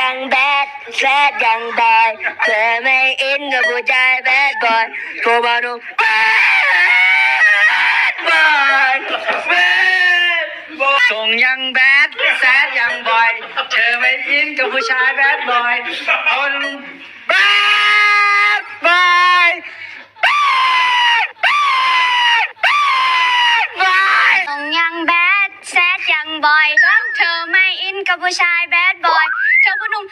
ยังแบดแซดยังบอยเธอไม่อินกับผู้ชายแบดบอยโทรมาดูแบดบอยแบดบอยส่งยังแบดแซดยังบอยเธอไม่อินกับผู้ชายแบดบอยคนแบดบอยแบดบอยแบดบอยส่งยังแบดแซดยังบอยเธอไม่อินกับผู้ชายแบดบอยเธอผู้หนุ่ม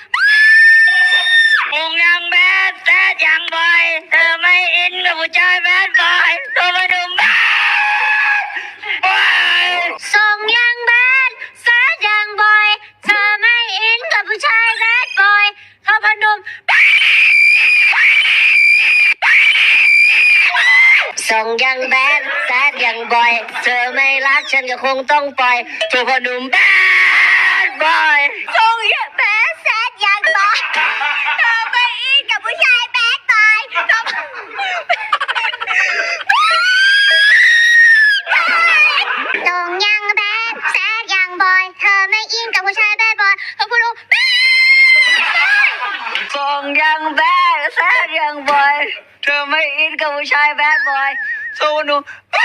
คงยังแบดแซดยังบอย เธอไม่อินกับผู้ชายแบดบอยเธอมาดูแบดบอยส่งยังแบดแซดยังบอย เธอไม่อินกับผู้ชายแบดบอยเธอผู้หนุ่มส่งยังแบดแซดยังบอย เธอไม่รักฉันก็คงต้องปล่อยเธอพอหนุ่มแบดบอย งยังแบดแซดยังบอยเธอไม่อินกับผู้ชายแบดบอยสู้หนุ่มแบ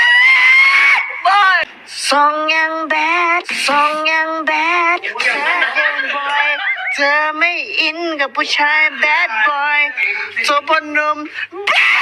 ดบอยสองยังแบดสองยังแบดแซดยังบอยเธอไม่อินกับผู้ชายแบดบอยโซพอหนุ่มแบด